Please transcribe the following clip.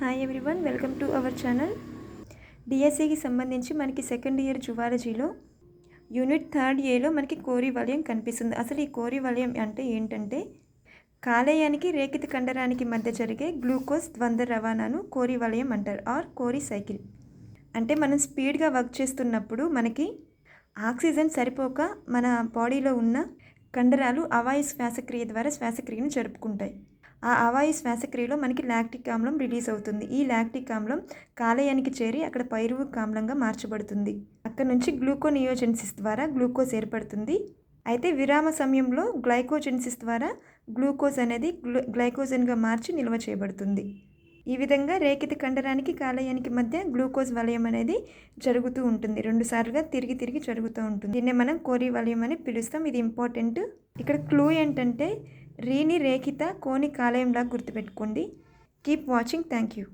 Hi everyone welcome to our channel డిఎస్సికి సంబంధించి మనకి సెకండ్ ఇయర్ జువాలజీలో యూనిట్ థర్డ్ ఏలో మనకి కోరి వలయం కనిపిస్తుంది. అసలు ఈ కోరి వలయం అంటే ఏంటంటే కాలేయానికి రేకిత కండరానికి మధ్య జరిగే గ్లూకోజ్ ద్వంద్వ రవాణాను కోరి వలయం అంటారు ఆర్ కోరి సైకిల్. అంటే మనం స్పీడ్గా వర్క్ చేస్తున్నప్పుడు మనకి ఆక్సిజన్ సరిపోక మన బాడీలో ఉన్న కండరాలు అవాయు శ్వాసక్రియ ద్వారా శ్వాసక్రియను జరుపుకుంటాయి. ఆ అవాయు శ్వాసక్రియలో మనకి లాక్టిక్ ఆమ్లం రిలీజ్ అవుతుంది. ఈ లాక్టిక్ ఆమ్లం కాలేయానికి చేరి అక్కడ పైరువిక్ ఆమ్లంగా మార్చబడుతుంది. అక్కడ నుంచి గ్లూకోనియోజెన్సిస్ ద్వారా గ్లూకోజ్ ఏర్పడుతుంది. అయితే విరామ సమయంలో గ్లైకోజెన్సిస్ ద్వారా గ్లూకోజ్ అనేది గ్లూ గ్లైకోజన్గా మార్చి నిల్వ చేయబడుతుంది. ఈ విధంగా రేకిత కండరానికి కాలేయానికి మధ్య గ్లూకోజ్ వలయం అనేది జరుగుతూ ఉంటుంది. రెండుసార్లుగా తిరిగి తిరిగి జరుగుతూ ఉంటుంది. దీన్నే మనం కోరి వలయం అని పిలుస్తాం. ఇది ఇంపార్టెంట్. ఇక్కడ క్లూ ఏంటంటే రీని రేఖిత కోని కాలేయంలా గుర్తుపెట్టుకోండి. Keep watching thank you